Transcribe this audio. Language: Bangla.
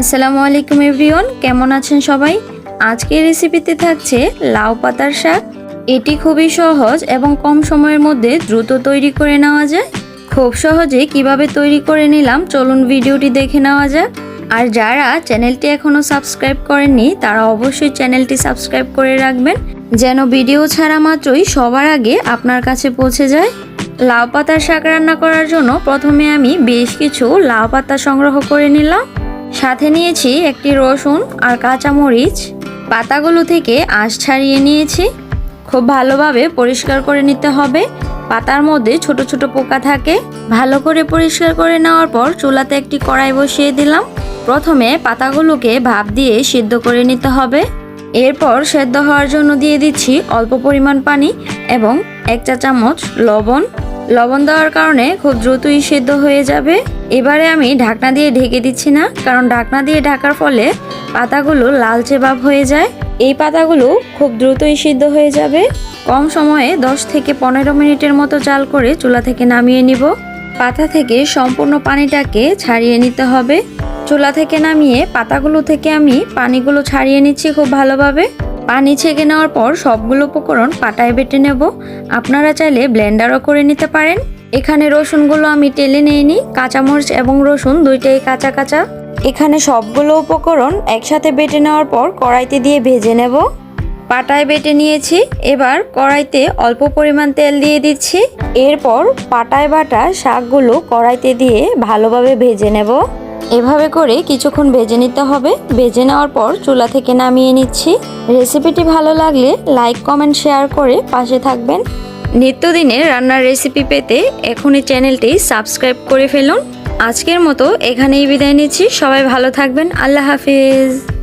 আসসালামু আলাইকুম এভরিওয়ান, কেমন আছেন সবাই? আজকের রেসিপিতে থাকছে লাউ পাতার শাক। এটি খুবই সহজ এবং কম সময়ের মধ্যে দ্রুত তৈরি করে নেওয়া যায়। খুব সহজে কীভাবে তৈরি করে নিলাম, চলুন ভিডিওটি দেখে নেওয়া যাক। আর যারা চ্যানেলটি এখনও সাবস্ক্রাইব করেননি, তারা অবশ্যই চ্যানেলটি সাবস্ক্রাইব করে রাখবেন, যেন ভিডিও ছাড়া মাত্রই সবার আগে আপনার কাছে পৌঁছে যায়। লাউ পাতার শাক রান্না করার জন্য প্রথমে আমি বেশ কিছু লাউ পাতা সংগ্রহ করে নিলাম। সাথে নিয়েছি একটি রসুন আর কাঁচামরিচ। পাতাগুলো থেকে আঁশ ছাড়িয়ে নিয়েছি। খুব ভালোভাবে পরিষ্কার করে নিতে হবে। পাতার মধ্যে ছোট ছোট পোকা থাকে। ভালো করে পরিষ্কার করে নেওয়ার পর চুলাতে একটি কড়াই বসিয়ে দিলাম। প্রথমে পাতাগুলোকে ভাপ দিয়ে সিদ্ধ করে নিতে হবে। এরপর সেদ্ধ হওয়ার জন্য দিয়ে দিচ্ছি অল্প পরিমাণ পানি এবং এক চা চামচ লবণ। লবণ দেওয়ার কারণে খুব দ্রুতই সেদ্ধ হয়ে যাবে। এবারে আমি ঢাকনা দিয়ে ঢেকে দিচ্ছি না, কারণ ঢাকনা দিয়ে ঢাকার ফলে পাতাগুলো লালচে ভাব হয়ে যায়। এই পাতাগুলো খুব দ্রুতই সিদ্ধ হয়ে যাবে। কম সময়ে 10 থেকে পনেরো মিনিটের মতো জাল করে চুলা থেকে নামিয়ে নিব। পাতা থেকে সম্পূর্ণ পানিটাকে ছাড়িয়ে নিতে হবে। চুলা থেকে নামিয়ে পাতাগুলো থেকে আমি পানিগুলো ছাড়িয়ে নিচ্ছি খুব ভালোভাবে। পানি ছেঁকে নেওয়ার পর সবগুলো উপকরণ পাটায় বেটে নেব। আপনারা চাইলে ব্লেন্ডারও করে নিতে পারেন। এখানে রসুনগুলো আমি টেলে নিইনি। কাঁচামরিচ এবং রসুন দুইটাই কাঁচা কাঁচা। এখানে সবগুলো উপকরণ একসাথে বেটে নেওয়ার পর কড়াইতে দিয়ে ভেজে নেব। পাটায় বেটে নিয়েছি। এবার কড়াইতে অল্প পরিমাণ তেল দিয়ে দিচ্ছি। এরপর পাটায় বাটা শাকগুলো কড়াইতে দিয়ে ভালোভাবে ভেজে নেব। এভাবে করে কিছুক্ষণ ভেজে নিতে হবে। ভেজে নেওয়ার পর চুলা থেকে নামিয়ে নিচ্ছি। রেসিপিটি ভালো লাগলে লাইক, কমেন্ট, শেয়ার করে পাশে থাকবেন। নিত্যদিনের রান্নার রেসিপি পেতে এখনই চ্যানেলটি সাবস্ক্রাইব করে ফেলুন। আজকের মতো এখানেই বিদায় নিচ্ছি। সবাই ভালো থাকবেন। আল্লাহ হাফিজ।